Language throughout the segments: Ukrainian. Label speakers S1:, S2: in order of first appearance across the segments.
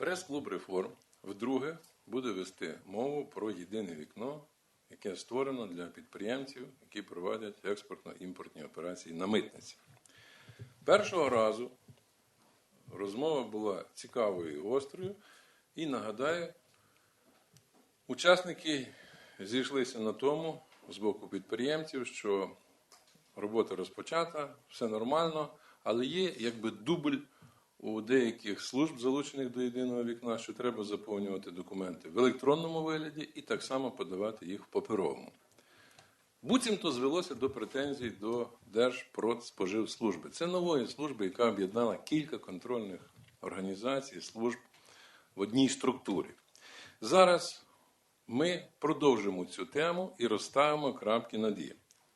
S1: Прес-клуб реформ вдруге буде вести мову про єдине вікно, яке створено для підприємців, які проводять експортно-імпортні операції на митниці. Першого разу розмова була цікавою і гострою, і нагадаю, учасники зійшлися на тому з боку підприємців, що робота розпочата, все нормально, але є якби дубль у деяких служб, залучених до єдиного вікна, що треба заповнювати документи в електронному вигляді і так само подавати їх в паперовому. Буцімто звелося до претензій до Держпродспоживслужби. Це нової служби, яка об'єднала кілька контрольних організацій, служб в одній структурі. Зараз ми продовжимо цю тему і розставимо крапки над «і».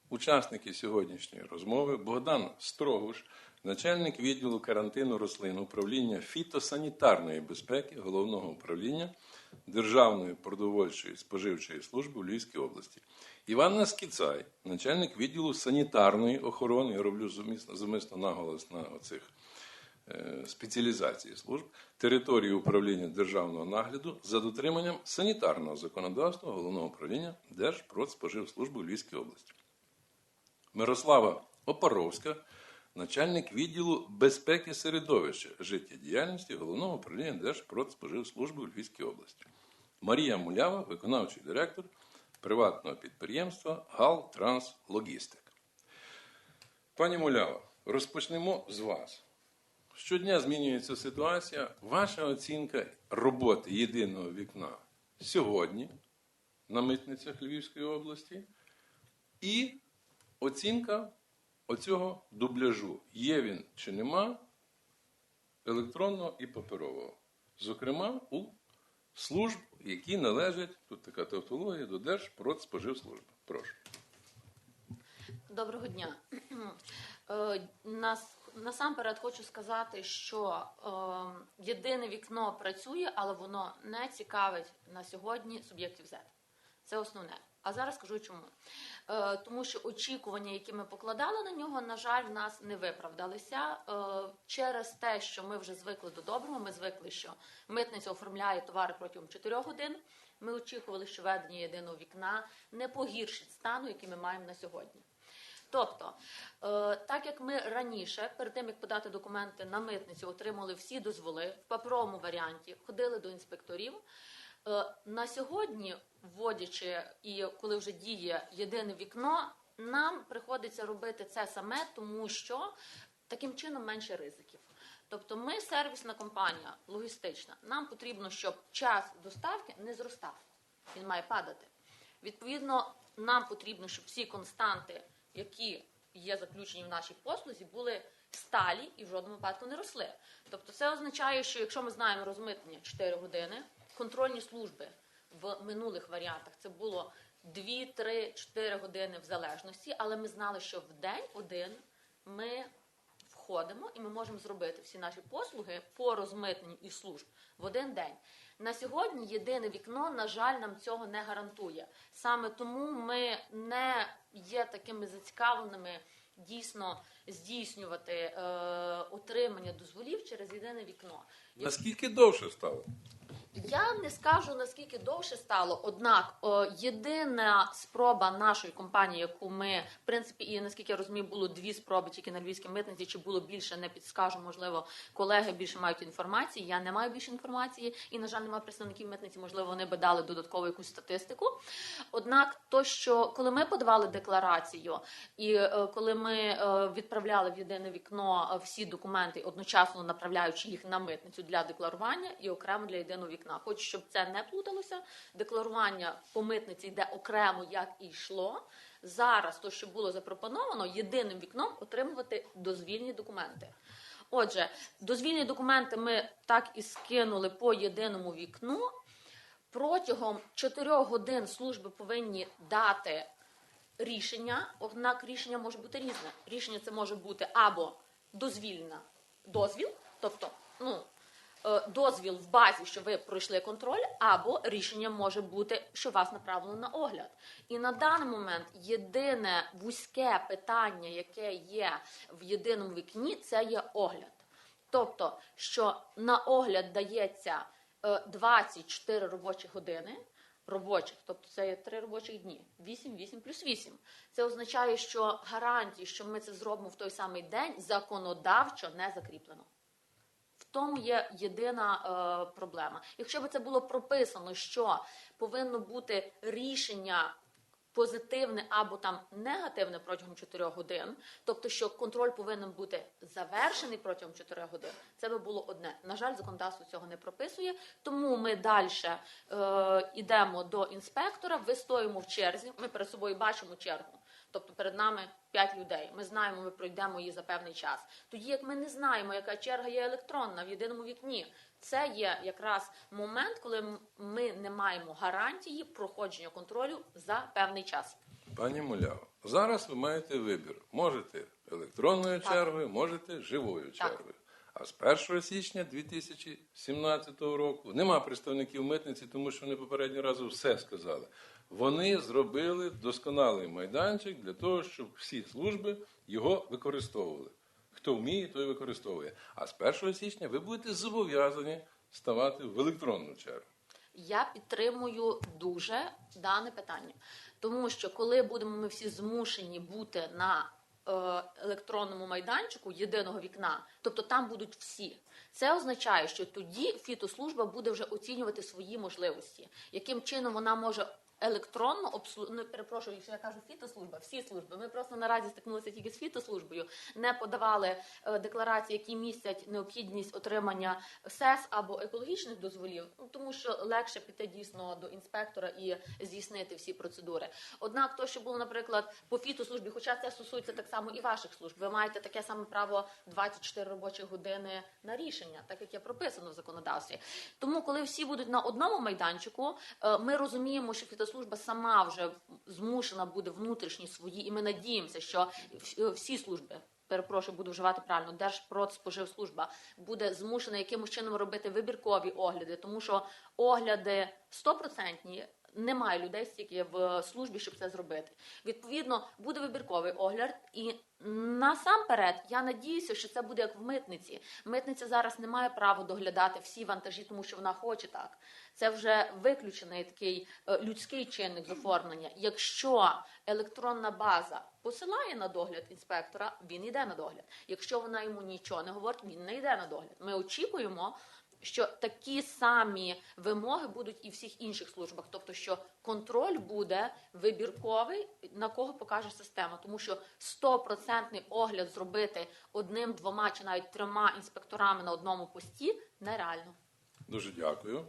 S1: Учасники сьогоднішньої розмови Богдан Строгуш, начальник відділу карантину рослин управління фітосанітарної безпеки головного управління Державної продовольчої споживчої служби у Львівській області. Іванна Скіцай, начальник відділу санітарної охорони, я роблю зумисно, зумисно наголос на оцих е, спеціалізації служб, території управління державного нагляду за дотриманням санітарного законодавства головного управління Держпродспоживслужби у Львівській області. Мирослава Опаровська, начальник відділу безпеки середовища життєдіяльності головного управління Держпродспоживслужби у Львівській області. Марія Мулява, виконавчий директор приватного підприємства Гал Транслогістик. Пані Мулява, розпочнемо з вас. Щодня змінюється ситуація. Ваша оцінка роботи єдиного вікна сьогодні на митницях Львівської області і оцінка оцього дубляжу. Є він чи нема електронного і паперового. Зокрема, у служб, які належать, тут така тавтологія, до Держпродспоживслужби. Прошу.
S2: Доброго дня. Е, нас, насамперед хочу сказати, що е, єдине вікно працює, але воно не цікавить на сьогодні суб'єктів Z. Це основне. А зараз скажу чому. Е, тому що очікування, які ми покладали на нього, на жаль, в нас не виправдалися е, через те, що ми вже звикли до доброго. Ми звикли, що митниця оформляє товари протягом 4 годин. Ми очікували, що ведення єдиного вікна не погіршить стану, який ми маємо на сьогодні. Тобто, е, так як ми раніше, перед тим як подати документи на митницю, отримали всі дозволи в паперовому варіанті, ходили до інспекторів. Е, На сьогодні, вводячи і коли вже діє єдине вікно, нам приходиться робити це саме, тому що таким чином менше ризиків. Тобто, ми сервісна компанія, логістична. Нам потрібно, щоб час доставки не зростав. Він має падати. Відповідно, нам потрібно, щоб всі константи, які є заключені в нашій послузі, були сталі і в жодному випадку не росли. Тобто, це означає, що якщо ми знаємо розмитнення 4 години, контрольні служби в минулих варіантах це було 2, 3, 4 години в залежності, але ми знали, що в день один ми входимо і ми можемо зробити всі наші послуги по розмитненню і служб в один день. На сьогодні єдине вікно, на жаль, нам цього не гарантує. Саме тому ми не є такими зацікавленими дійсно здійснювати е, отримання дозволів через єдине вікно.
S1: Наскільки довше стало?
S2: Я не скажу наскільки довше стало, однак о, єдина спроба нашої компанії, яку ми в принципі, і наскільки я розумію, було дві спроби тільки на львівській митниці, чи було більше, не підскажу. Можливо, колеги більше мають інформації. Я не маю більше інформації, і на жаль, немає представників митниці. Можливо, вони би дали додаткову якусь статистику. Однак, то що коли ми подавали декларацію, і е, коли ми е, відправляли в єдине вікно е, всі документи, одночасно направляючи їх на митницю для декларування і окремо для єдиного вікна. Хочу, щоб це не плуталося. Декларування по митниці йде окремо, як і йшло. Зараз то, що було запропоновано, єдиним вікном отримувати дозвільні документи. Отже, дозвільні документи ми так і скинули по єдиному вікну. Протягом 4 годин служби повинні дати рішення, однак рішення може бути різне. Рішення це може бути або дозвільна дозвіл, тобто, ну. е, Дозвіл в базі, що ви пройшли контроль, або рішення може бути, що вас направлено на огляд. І на даний момент єдине вузьке питання, яке є в єдиному вікні, це є огляд. Тобто, що на огляд дається е, 24 робочі години. Робочих, тобто це є три робочих дні. 8, 8 плюс 8. Це означає, що гарантії, що ми це зробимо в той самий день, законодавчо не закріплено. В тому є єдина е, проблема. Якщо б це було прописано, що повинно бути рішення позитивне або там негативне протягом 4 годин, тобто що контроль повинен бути завершений протягом 4 годин, це би було одне. На жаль, законодавство цього не прописує, тому ми далі е, йдемо до інспектора, вистоїмо в черзі. Ми перед собою бачимо чергу. Тобто перед нами 5 людей. Ми знаємо, ми пройдемо її за певний час. Тоді, як ми не знаємо, яка черга є електронна в єдиному вікні, це є якраз момент, коли ми не маємо гарантії проходження контролю за певний час.
S1: Пані Муляво, зараз ви маєте вибір. Можете електронною
S2: Так.
S1: чергою, можете живою
S2: Так.
S1: чергою. А з 1 січня 2017 року нема представників митниці, тому що вони попереднього разу все сказали. Вони зробили досконалий майданчик для того, щоб всі служби його використовували. Хто вміє, той використовує. А з 1 січня ви будете зобов'язані ставати в електронну чергу.
S2: Я підтримую дуже дане питання, тому що коли будемо ми всі змушені бути на е, електронному майданчику єдиного вікна, тобто там будуть всі. Це означає, що тоді фітослужба буде вже оцінювати свої можливості, яким чином вона може електронно обслу... ну, перепрошую, якщо я кажу фітослужба, всі служби. Ми просто наразі стикнулися тільки з фітослужбою, не подавали е, декларації, які містять необхідність отримання СЕС або екологічних дозволів, ну, тому що легше піти дійсно до інспектора і здійснити всі процедури. Однак, то, що було, наприклад, по фітослужбі, хоча це стосується так само і ваших служб, ви маєте таке саме право 24 робочі години на рішення, так як є прописано в законодавстві. Тому, коли всі будуть на одному майданчику, е, ми розуміємо, що фітослужба сама вже змушена буде внутрішні свої, і ми надіємося, що всі служби. Перепрошую, буду вживати правильно. Держпродспоживслужба буде змушена якимось чином робити вибіркові огляди, тому що огляди стопроцентні немає людей стільки в службі, щоб це зробити. Відповідно, буде вибірковий огляд, і насамперед я надіюся, що це буде як в митниці. Митниця зараз не має права доглядати всі вантажі, тому що вона хоче так. Це вже виключений такий е, людський чинник з оформлення. Якщо електронна база посилає на догляд інспектора, він йде на догляд. Якщо вона йому нічого не говорить, він не йде на догляд. Ми очікуємо. Що такі самі вимоги будуть і в всіх інших службах, тобто що контроль буде вибірковий, на кого покаже система, тому що стопроцентний огляд зробити одним, двома чи навіть трьома інспекторами на одному пості нереально.
S1: Дуже дякую.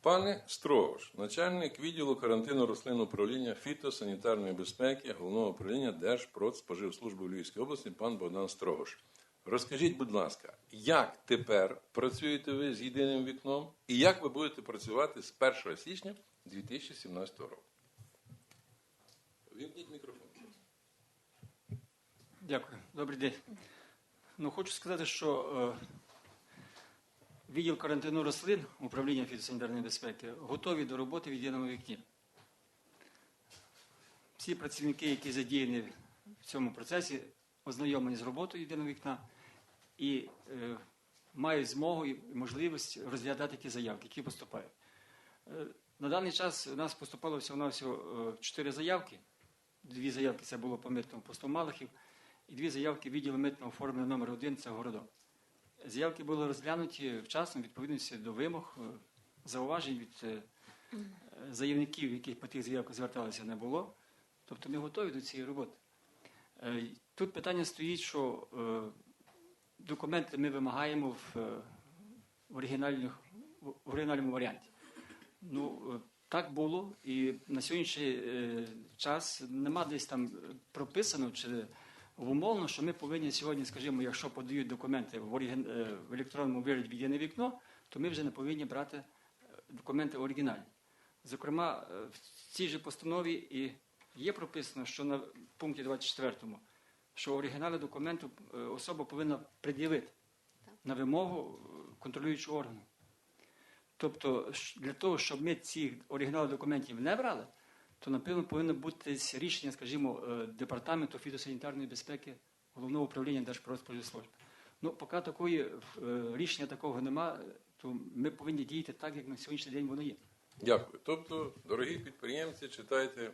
S1: Пане Строгош, начальник відділу карантину рослин управління фітосанітарної безпеки головного управління Держпродспоживслужби в Львівській області, пан Богдан Строгош. Розкажіть, будь ласка, як тепер працюєте ви з єдиним вікном і як ви будете працювати з 1 січня 2017 року? Вімкніть мікрофон.
S3: Дякую. Добрий день. Ну, хочу сказати, що е, відділ карантину рослин управління фітосанітарної безпеки готові до роботи в єдиному вікні. Всі працівники, які задіяні в цьому процесі, ознайомлені з роботою єдиного вікна і е, мають змогу і можливість розглядати ті заявки, які поступають. Е, на даний час у нас поступало всього-навсього е, чотири заявки. Дві заявки це було по митному посту Малахів, і дві заявки відділу митного оформлення номер 1 це Городок. Заявки були розглянуті вчасно, відповідності до вимог, е, зауважень від е, е, заявників, які по тих заявках зверталися, не було. Тобто ми готові до цієї роботи. Е, Тут питання стоїть, що е, документи ми вимагаємо в, е, в, оригінальних, в оригінальному варіанті. Ну, е, так було, і на сьогоднішній е, час нема десь там е, прописано чи умовно, що ми повинні сьогодні, скажімо, якщо подають документи в, оригін... е, в електронному вигляді в єдине вікно, то ми вже не повинні брати е, документи оригінальні. Зокрема, е, в цій же постанові і є прописано, що на пункті 24, що оригінали документу е, особа повинна пред'явити на вимогу е, контролюючого органу. Тобто, для того, щоб ми ці оригінали документів не брали, то напевно повинно бути рішення, скажімо, е, департаменту фітосанітарної безпеки головного управління Держпродспоживслужби. Ну, поки такої рішення такого нема, то ми повинні діяти так, як на сьогоднішній день воно є.
S1: Дякую. Тобто, дорогі підприємці, читайте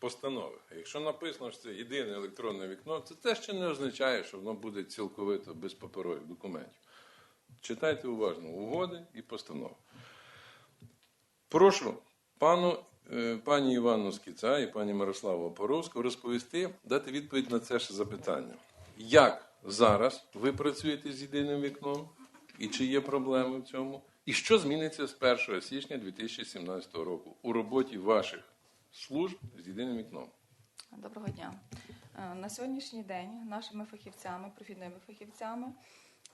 S1: постанови. Якщо написано, що це єдине електронне вікно, це те ще не означає, що воно буде цілковито без паперових документів. Читайте уважно угоди і постанови. Прошу пану, е, пані Іванну Скіца і пані Мирославу Опоровську розповісти, дати відповідь на це ще запитання. Як зараз ви працюєте з єдиним вікном? І чи є проблеми в цьому? І що зміниться з 1 січня 2017 року у роботі ваших служб з єдиним вікном?
S4: Доброго дня. Е, На сьогоднішній день нашими фахівцями, профільними фахівцями,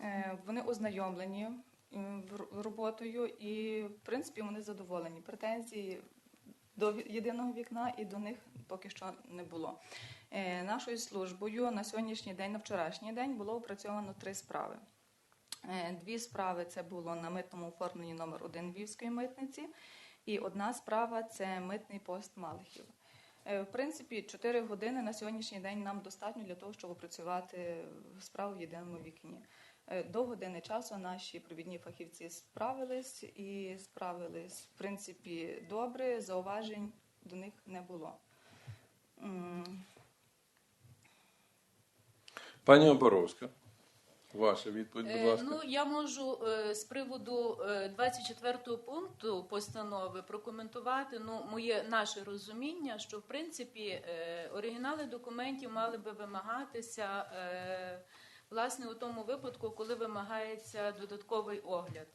S4: е, вони ознайомлені роботою і, в принципі, вони задоволені. Претензій до єдиного вікна і до них поки що не було. Е, Нашою службою на сьогоднішній день, на вчорашній день, було опрацьовано три справи. Дві справи це було на митному оформленні номер 1 Львівської митниці, і одна справа це митний пост Малихів. Е, В принципі, 4 години на сьогоднішній день нам достатньо для того, щоб опрацювати справу в єдиному вікні. Е, До години часу наші провідні фахівці справились і справились, в принципі, добре, зауважень до них не було.
S1: Пані Опоровська, ваша відповідь, будь
S5: Е,
S1: ласка.
S5: Ну, я можу е, з приводу е, 24 пункту постанови прокоментувати ну, моє наше розуміння, що в принципі е, оригінали документів мали би вимагатися е, власне у тому випадку, коли вимагається додатковий огляд.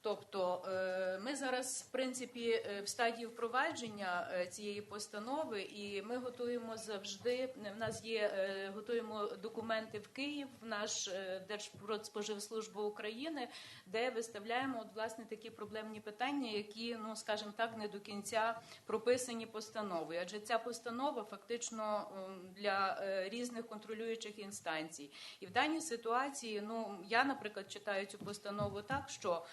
S5: Тобто е, ми зараз, в принципі, е, в стадії впровадження е, цієї постанови, і ми готуємо завжди. В нас є готуємо документи в Київ, в наш Держпродспоживслужбу України, де виставляємо от власне такі проблемні питання, які, ну скажімо так, не до кінця прописані постановою. Адже ця постанова фактично для різних контролюючих інстанцій. І в даній ситуації, ну я, наприклад, читаю цю постанову так, що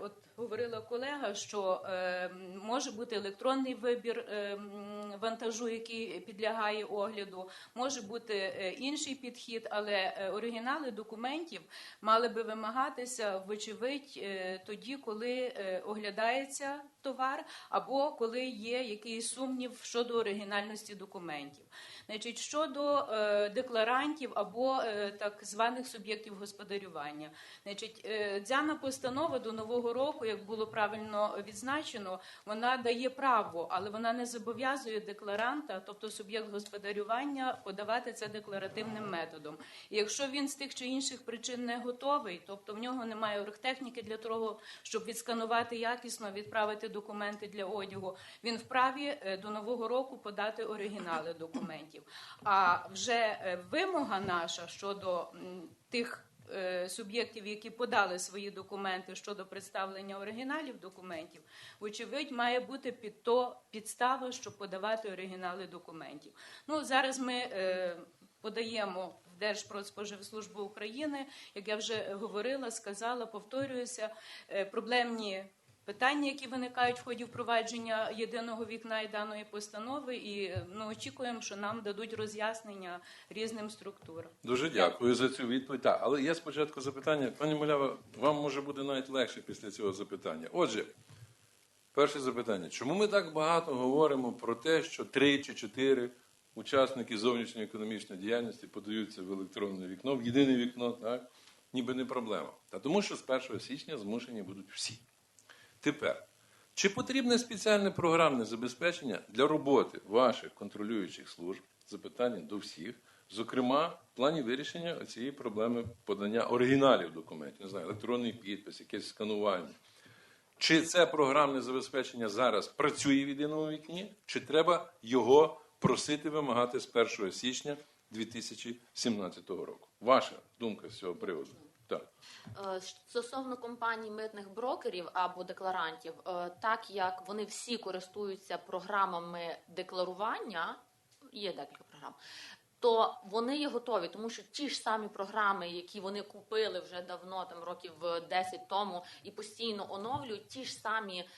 S5: от говорила колега, що е, може бути електронний вибір е, вантажу, який підлягає огляду, може бути е, інший підхід, але е, оригінали документів мали би вимагатися, вочевидь, е, тоді, коли е, оглядається товар, або коли є якийсь сумнів щодо оригінальності документів. Значить, щодо е, декларантів або е, так званих суб'єктів господарювання, значить, е, дана постанова до нового року, як було правильно відзначено, вона дає право, але вона не зобов'язує декларанта, тобто суб'єкт господарювання, подавати це декларативним методом. І якщо він з тих чи інших причин не готовий, тобто в нього немає оргтехніки для того, щоб відсканувати якісно, відправити документи для одягу, він вправі до нового року подати оригінали документів. А вже е, вимога наша щодо тих. е, Суб'єктів, які подали свої документи щодо представлення оригіналів документів, вочевидь, має бути під то підстава, щоб подавати оригінали документів. Ну зараз ми е, подаємо Держпродспоживслужбу України, як я вже говорила, сказала, повторююся, проблемні питання, які виникають в ході впровадження єдиного вікна і даної постанови, і е, ну, очікуємо, що нам дадуть роз'яснення різним структурам.
S1: Дуже дякую за цю відповідь. Так, але є спочатку запитання. Пані Малява, вам може буде навіть легше після цього запитання. Отже, перше запитання. Чому ми так багато говоримо про те, що три чи чотири учасники зовнішньої економічної діяльності подаються в електронне вікно, в єдине вікно, так? Ніби не проблема. Та тому, що з 1 січня змушені будуть всі. Тепер, чи потрібне спеціальне програмне забезпечення для роботи ваших контролюючих служб? Запитання до всіх, зокрема, в плані вирішення цієї проблеми подання оригіналів документів, не знаю, електронний підпис, якесь сканування. Чи це програмне забезпечення зараз працює в єдиному вікні, чи треба його просити вимагати з 1 січня 2017 року? Ваша думка з цього приводу? Так.
S2: Е, Стосовно компаній митних брокерів або декларантів, е, так як вони всі користуються програмами декларування, є декілька програм. То вони є готові, тому що ті ж самі програми, які вони купили вже давно, там років е, 10 тому, і постійно оновлюють, ті ж самі е,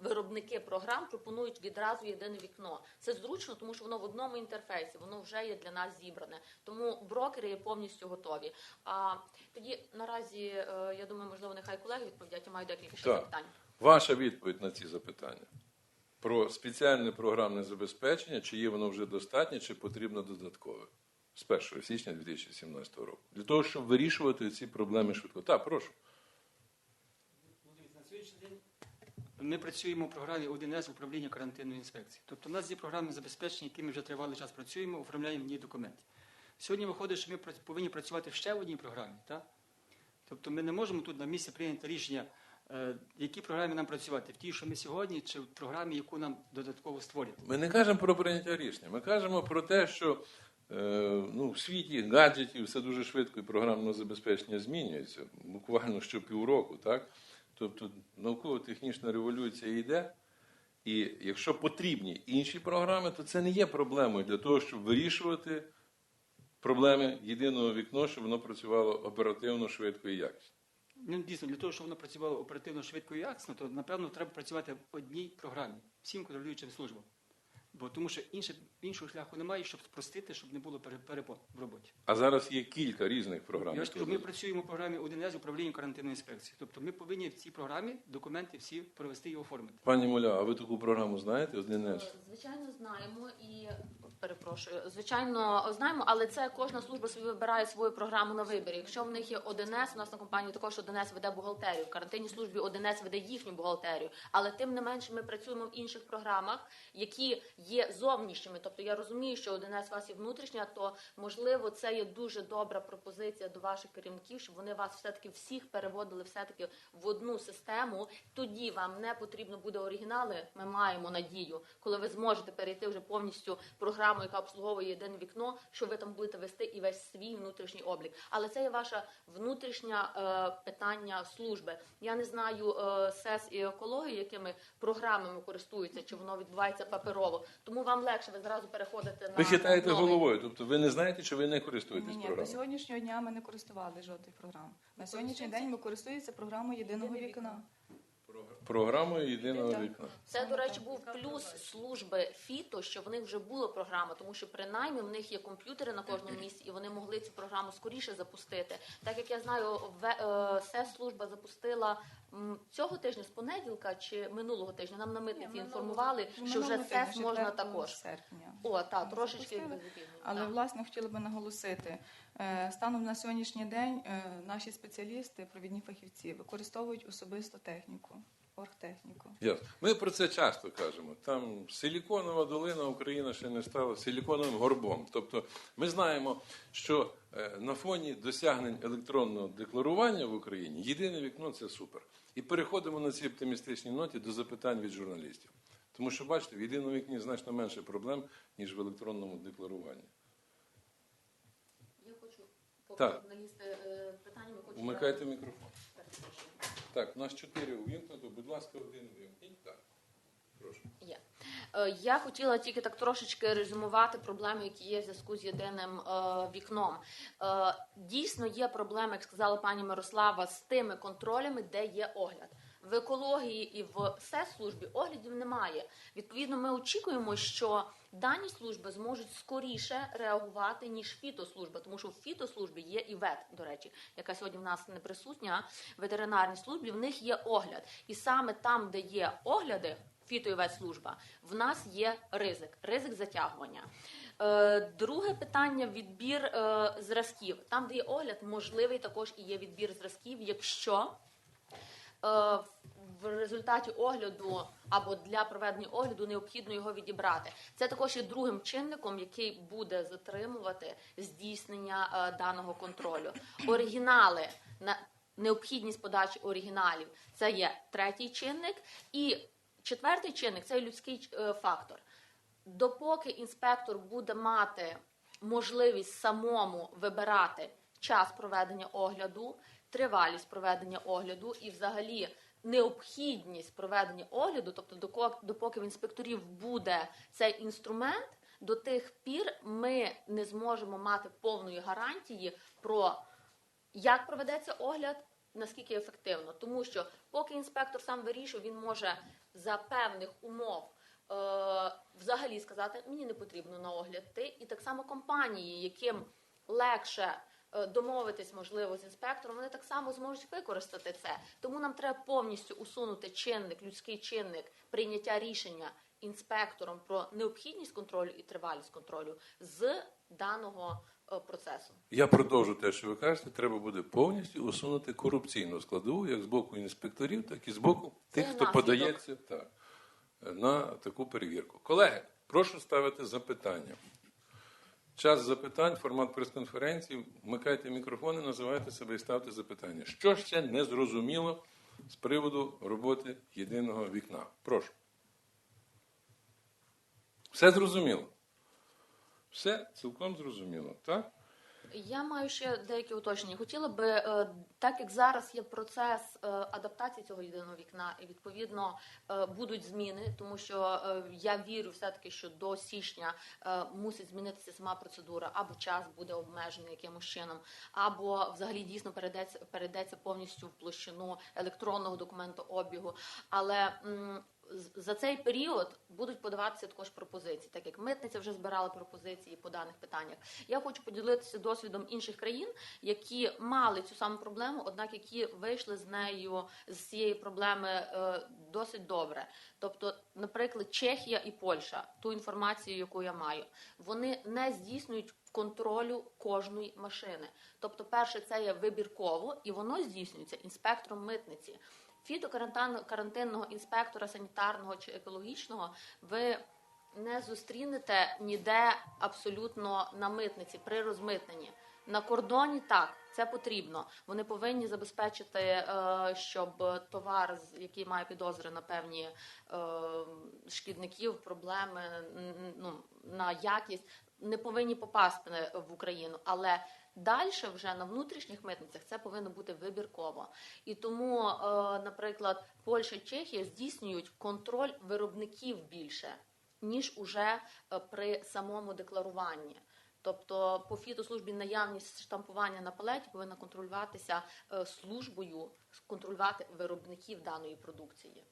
S2: виробники програм пропонують відразу єдине вікно. Це зручно, тому що воно в одному інтерфейсі, воно вже є для нас зібране. Тому брокери є повністю готові. А тоді наразі е, я думаю, можливо, нехай колеги відповідять. Я маю декілька ще
S1: Так.
S2: питань.
S1: Ваша відповідь на ці запитання про спеціальне програмне забезпечення, чи є воно вже достатнє, чи потрібно додаткове з 1 січня 2017 року, для того, щоб вирішувати ці проблеми швидко. Так, прошу.
S3: Ми працюємо в програмі 1С управління карантинної інспекції. Тобто у нас є програми забезпечення, які ми вже тривалий час працюємо, оформляємо в ній документи. Сьогодні виходить, що ми повинні працювати ще в одній програмі. Так? Тобто ми не можемо тут на місці прийняти рішення, в якій програмі нам працювати, в тій, що ми сьогодні, чи в програмі, яку нам додатково створювати.
S1: Ми не кажемо про прийняття рішення. Ми кажемо про те, що е, ну, в світі гаджетів все дуже швидко і програмне забезпечення змінюється, буквально що півроку. Так? Тобто науково-технічна революція йде. І якщо потрібні інші програми, то це не є проблемою для того, щоб вирішувати проблеми єдиного вікна, щоб воно працювало оперативно, швидко і якісно.
S3: Ну, дійсно, для того, щоб воно працювало оперативно, швидко і якісно, то напевно треба працювати в одній програмі, всім контролюючим службам. Бо тому що інше, іншого шляху немає, щоб спростити, щоб не було пере- перепон в роботі.
S1: А зараз є кілька різних програм.
S3: Я ж кажу, ми працюємо в програмі 1С управління карантинної інспекції. Тобто ми повинні в цій програмі документи всі провести і оформити.
S1: Пані Муля, а ви таку програму знаєте? Один ес?
S2: Звичайно, знаємо і перепрошую. Звичайно, знаємо, але це кожна служба собі вибирає свою програму на вибір. Якщо в них є 1С, у нас на компанії також 1С веде бухгалтерію. В карантинній службі 1С веде їхню бухгалтерію. Але тим не менше ми працюємо в інших програмах, які є зовнішніми. Тобто я розумію, що 1С у вас є внутрішня, то можливо це є дуже добра пропозиція до ваших керівників, щоб вони вас все таки всіх переводили все таки в одну систему. Тоді вам не потрібно буде оригінали. Ми маємо надію, коли ви зможете перейти вже повністю програму, яка обслуговує єдине вікно, що ви там будете вести і весь свій внутрішній облік. Але це є ваша внутрішня е, питання служби. Я не знаю е, СЕС і екології, якими програмами користуються, чи воно відбувається паперово. Тому вам легше ви зразу переходите на
S1: Ви хитаєте
S2: новий.
S1: головою, тобто ви не знаєте, чи ви не
S4: Ні,
S1: користуєтесь
S4: ні, до
S1: програмою.
S4: сьогоднішнього дня ми не користували жодної програми. На сьогоднішній день ми користуємося програмою єдиного вікна.
S1: Програмою єдиного вікна.
S2: Це, до речі, був плюс служби ФІТО, що в них вже була програма, тому що принаймні в них є комп'ютери на кожному місці, і вони могли цю програму скоріше запустити. Так як я знаю, СЕС служба запустила цього тижня з понеділка чи минулого тижня. Нам на митниці інформували, що вже СЕС можна також.
S4: серпня.
S2: О, так,
S4: Ми
S2: трошечки.
S4: Але власне хотіла би наголосити, е, станом на сьогоднішній день е, наші спеціалісти, провідні фахівці, використовують особисто техніку, оргтехніку.
S1: Ясно. Ми про це часто кажемо. Там силіконова долина Україна ще не стала силіконовим горбом. Тобто ми знаємо, що е, на фоні досягнень електронного декларування в Україні єдине вікно це супер. І переходимо на цій оптимістичній ноті до запитань від журналістів. Тому що, бачите, в єдиному вікні значно менше проблем, ніж в електронному декларуванні.
S2: Я хочу поки
S1: Так.
S2: журналісти е, питання. Хочу
S1: Умикайте мікрофон. Так, у нас чотири увімкнуто, будь ласка, один увімкніть. Так. Прошу.
S2: Е, Я хотіла тільки так трошечки резюмувати проблеми, які є в зв'язку з єдиним е, вікном. Е, дійсно є проблеми, як сказала пані Мирослава, з тими контролями, де є огляд. В екології і в СЕС-службі оглядів немає. Відповідно, ми очікуємо, що дані служби зможуть скоріше реагувати ніж фітослужба, тому що в фітослужбі є і ВЕТ, до речі, яка сьогодні в нас не присутня. В ветеринарній службі в них є огляд, і саме там, де є огляди, фіто і ветслужба, в нас є ризик, ризик затягування. Е, Друге питання відбір е, зразків. Там, де є огляд, можливий також і є відбір зразків, якщо в результаті огляду або для проведення огляду необхідно його відібрати. Це також є другим чинником, який буде затримувати здійснення е, даного контролю. Оригінали на необхідність подачі оригіналів це є третій чинник, і четвертий чинник це людський е, фактор. Допоки інспектор буде мати можливість самому вибирати час проведення огляду, тривалість проведення огляду і взагалі необхідність проведення огляду, тобто допоки в інспекторів буде цей інструмент, до тих пір ми не зможемо мати повної гарантії про як проведеться огляд, наскільки ефективно. Тому що поки інспектор сам вирішує, він може за певних умов е, взагалі сказати, мені не потрібно на огляд ти. І так само компанії, яким легше домовитись, можливо, з інспектором, вони так само зможуть використати це. Тому нам треба повністю усунути чинник, людський чинник прийняття рішення інспектором про необхідність контролю і тривалість контролю з даного е, процесу.
S1: Я продовжу те, що ви кажете, треба буде повністю усунути корупційну складову, як з боку інспекторів, так і з боку тих, хто
S2: наслідок.
S1: подається так, на таку перевірку. Колеги, прошу ставити запитання. Час запитань, формат прес-конференції. Вмикайте мікрофони, називайте себе і ставте запитання. Що ще не зрозуміло з приводу роботи єдиного вікна? Прошу. Все зрозуміло. Все цілком зрозуміло, так?
S2: Я маю ще деякі уточнення. Хотіла би, е, так як зараз є процес е, адаптації цього єдиного вікна, і відповідно е, будуть зміни, тому що я вірю все-таки, що до січня мусить змінитися сама процедура, або час буде обмежений якимось чином, або взагалі дійсно перейдеться, перейдеться повністю в площину електронного документообігу. Але за цей період будуть подаватися також пропозиції, так як митниця вже збирала пропозиції по даних питаннях. Я хочу поділитися досвідом інших країн, які мали цю саму проблему, однак які вийшли з нею з цієї проблеми е, досить добре. Тобто, наприклад, Чехія і Польща, ту інформацію, яку я маю, вони не здійснюють контролю кожної машини. Тобто, перше, це є вибірково, і воно здійснюється інспектором митниці. Фітокарантинного інспектора санітарного чи екологічного ви не зустрінете ніде абсолютно на митниці при розмитненні. На кордоні так, це потрібно. Вони повинні забезпечити, е, щоб товар, який має підозри на певні е, шкідників, проблеми ну, на якість, не повинні попасти в Україну. Але далі вже на внутрішніх митницях це повинно бути вибірково. І тому, е, наприклад, Польща Чехія здійснюють контроль виробників більше, ніж уже е, при самому декларуванні. Тобто по фітослужбі наявність штампування на палеті повинна контролюватися е, службою, контролювати виробників даної продукції.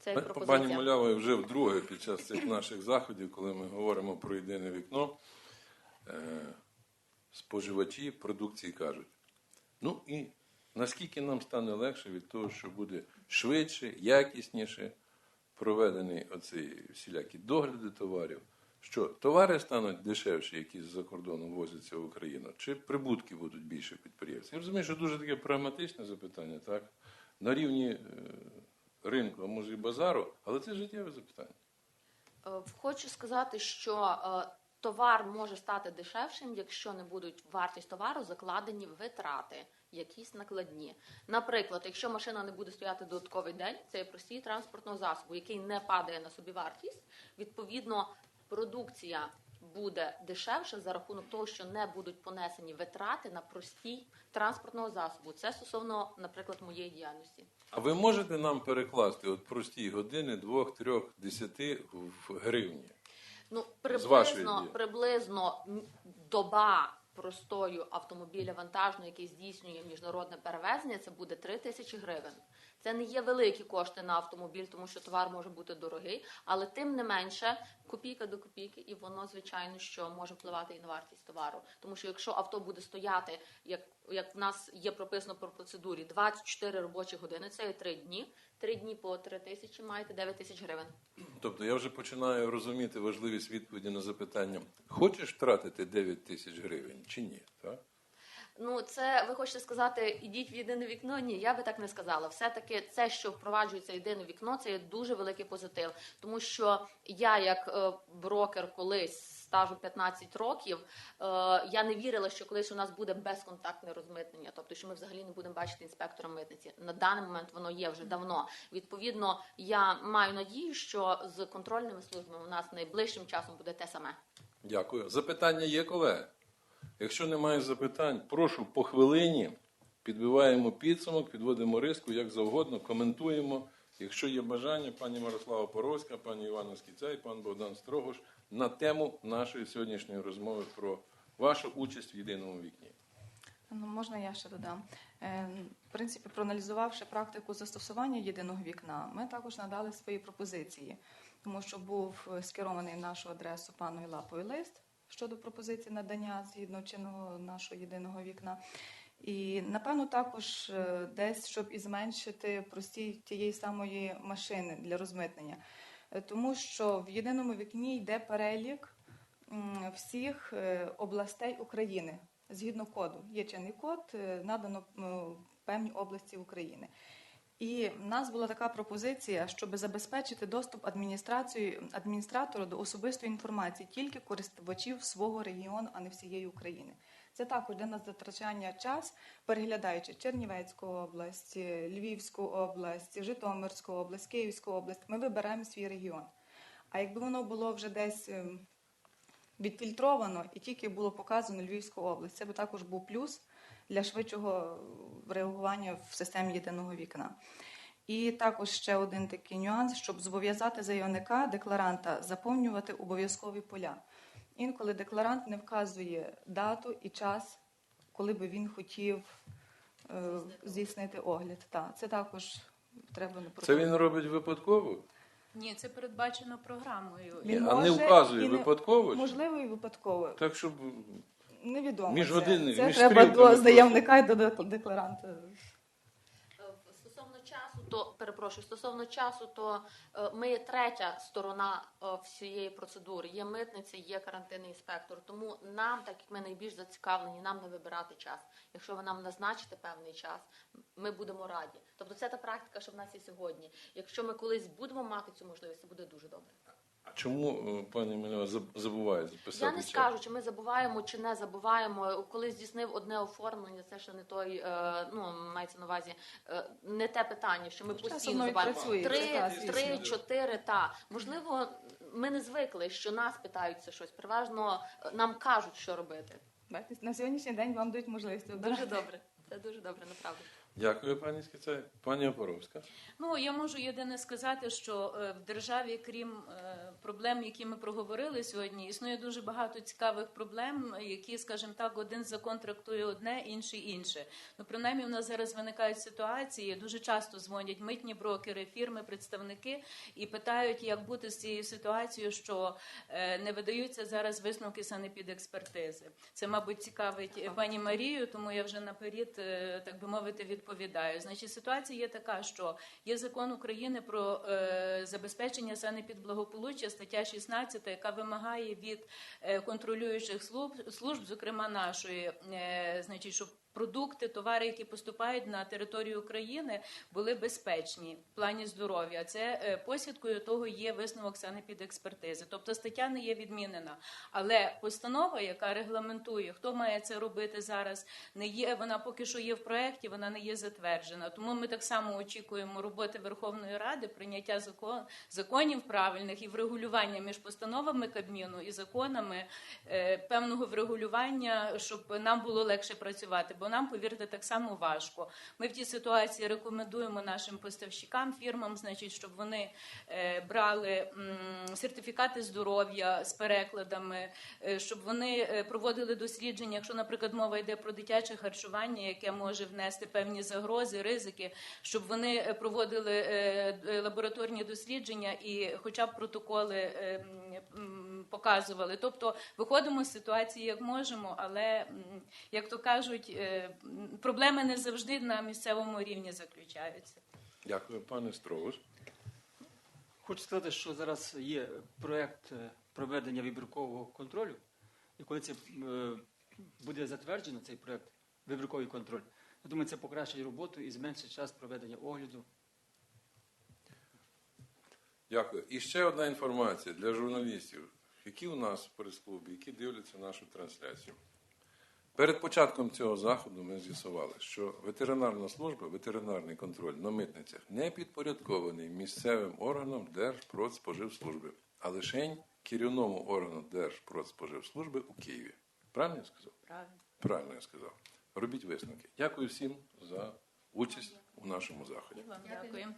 S2: Це як
S1: Пані
S2: пропозиція.
S1: Мулявою вже вдруге під час цих наших заходів, коли ми говоримо про єдине вікно, е, споживачі продукції кажуть: ну і наскільки нам стане легше від того, що буде швидше, якісніше проведені оці всілякі догляди товарів, що товари стануть дешевші, які з-за кордону возяться в Україну, чи прибутки будуть більше підприємців? Я розумію, що дуже таке прагматичне запитання, так? На рівні е, ринку, а може і базару, але це життєве запитання.
S2: Е, Хочу сказати, що е, товар може стати дешевшим, якщо не будуть вартість товару закладені витрати, якісь накладні. Наприклад, якщо машина не буде стояти додатковий день, це є простій транспортного засобу, який не падає на собі вартість. Відповідно, продукція буде дешевша за рахунок того, що не будуть понесені витрати на простій транспортного засобу. Це стосовно, наприклад, моєї діяльності.
S1: А ви можете нам перекласти от прості години двох, трьох, десяти в гривні?
S2: Ну, приблизно, приблизно доба простою автомобіля вантажного, який здійснює міжнародне перевезення, це буде 3 тисячі гривень. Це не є великі кошти на автомобіль, тому що товар може бути дорогий, але тим не менше копійка до копійки, і воно звичайно що може впливати і на вартість товару. Тому що якщо авто буде стояти, як, як в нас є прописано по процедурі, 24 робочі години, це є 3 дні. 3 дні по 3 тисячі маєте 9 тисяч гривень.
S1: Тобто я вже починаю розуміти важливість відповіді на запитання: хочеш втратити 9 тисяч гривень чи ні? Так?
S2: Ну, це ви хочете сказати, ідіть в єдине вікно? Ні, я би так не сказала. Все-таки це, що впроваджується єдине вікно, це є дуже великий позитив. Тому що я, як е, брокер, колись стажу 15 років, е, я не вірила, що колись у нас буде безконтактне розмитнення, тобто, що ми взагалі не будемо бачити інспектора митниці. На даний момент воно є вже давно. Відповідно, я маю надію, що з контрольними службами у нас найближчим часом буде те саме.
S1: Дякую. Запитання є, колеги? Якщо немає запитань, прошу по хвилині підбиваємо підсумок, підводимо риску, як завгодно, коментуємо. Якщо є бажання, пані Мирослава Поровська, пані Івана Скіця і пан Богдан Строгош на тему нашої сьогоднішньої розмови про вашу участь в єдиному вікні.
S4: Ну, можна я ще додам. Е, В принципі, проаналізувавши практику застосування єдиного вікна, ми також надали свої пропозиції, тому що був е, скерований в нашу адресу пану Лапою лист щодо пропозиції надання згідно чинного нашого єдиного вікна. І напевно також е, десь, щоб і зменшити простій тієї самої машини для розмитнення, Е, тому що в єдиному вікні йде перелік всіх е, областей України згідно коду. Є чинний код, надано певні області України. І в нас була така пропозиція, щоб забезпечити доступ адміністрації адміністратору до особистої інформації тільки користувачів свого регіону, а не всієї України. Це також для нас затрачання час, переглядаючи Чернівецьку область, Львівську область, Житомирську область, Київську область. Ми вибираємо свій регіон. А якби воно було вже десь ем, відфільтровано і тільки було показано Львівську область, це би також був плюс для швидшого реагування в системі єдиного вікна. І також ще один такий нюанс, щоб зобов'язати заявника, декларанта заповнювати обов'язкові поля. Інколи декларант не вказує дату і час, коли би він хотів е, здійснити огляд. Так, це також треба не
S1: Це він робить випадково,
S5: Ні, це передбачено програмою.
S4: Він
S1: а не
S4: може
S1: вказує
S4: і не-
S1: випадково.
S4: можливо і випадково.
S1: Так, щоб
S4: Невідомо.
S1: Між
S4: це.
S1: годинник-
S4: це
S1: між
S4: треба
S1: стрілками
S4: до заявника і до дек- декларанта.
S2: Е, Стосовно часу, то перепрошую, стосовно часу, то е, ми є третя сторона е, всієї процедури. Є митниця, є карантинний інспектор. Тому нам, так як ми найбільш зацікавлені, нам не вибирати час. Якщо ви нам назначите певний час, ми будемо раді. Тобто це та практика, що в нас є сьогодні. Якщо ми колись будемо мати цю можливість, це буде дуже добре.
S1: А чому е, пані Мельова заб- забуває записати?
S2: Я не
S1: час?
S2: скажу, чи ми забуваємо, чи не забуваємо. Коли здійснив одне оформлення, це ще не той, е, ну мається на увазі, е, не те питання, що ми
S4: Часом
S2: постійно забуваємо. Три, три, чотири, та можливо, ми не звикли, що нас питаються щось. Переважно нам кажуть, що робити.
S4: Бачите, На сьогоднішній день вам дають можливість
S2: Дуже добре. Це дуже добре, направду.
S1: Дякую, пані Скіцай. Пані Опоровська.
S5: Ну я можу єдине сказати, що е, в державі, крім е, проблем, які ми проговорили сьогодні, існує дуже багато цікавих проблем, які, скажімо так, один закон трактує одне, інший інше. Ну принаймні, в нас зараз виникають ситуації. Дуже часто дзвонять митні брокери, фірми, представники і питають, як бути з цією ситуацією, що е, не видаються зараз висновки санепідекспертизи. Це, мабуть, цікавить пані Марію, тому я вже наперед, так би мовити, відповідаю. Значить, ситуація є така, що є закон України про е, забезпечення санепідблагополуччя, стаття 16, яка вимагає від е, контролюючих служб, служб, зокрема нашої, е, значить, щоб продукти, товари, які поступають на територію України, були безпечні в плані здоров'я. Це е, посвідкою того є висновок санепідекспертизи. Тобто стаття не є відмінена. Але постанова, яка регламентує, хто має це робити зараз, не є. Вона поки що є в проєкті, вона не є затверджена. Тому ми так само очікуємо роботи Верховної Ради, прийняття закон, законів правильних і врегулювання між постановами Кабміну і законами е, певного врегулювання, щоб нам було легше працювати. Бо нам, повірте, так само важко. Ми в тій ситуації рекомендуємо нашим поставщикам, фірмам, значить, щоб вони е, брали сертифікати здоров'я з перекладами, е, щоб вони е, проводили дослідження, якщо, наприклад, мова йде про дитяче харчування, яке може внести певні загрози, ризики, щоб вони проводили лабораторні дослідження і, хоча б протоколи показували. Тобто виходимо з ситуації як можемо, але як то кажуть, е, проблеми не завжди на місцевому рівні заключаються.
S1: Дякую, пане Стровуш.
S3: Хочу сказати, що зараз є проєкт е, проведення вибіркового контролю, і коли це е, буде затверджено, цей проєкт, вибірковий контроль, я думаю, це покращить роботу і зменшить час проведення огляду.
S1: Дякую. І ще одна інформація для журналістів, які у нас в прес-клубі, які дивляться нашу трансляцію. Перед початком цього заходу ми з'ясували, що ветеринарна служба, ветеринарний контроль на митницях не підпорядкований місцевим органам Держпродспоживслужби, а лише керівному органу Держпродспоживслужби у Києві. Правильно я сказав?
S5: Правильно.
S1: Правильно я сказав. Робіть висновки. Дякую всім за участь у нашому заході.
S5: Дякую.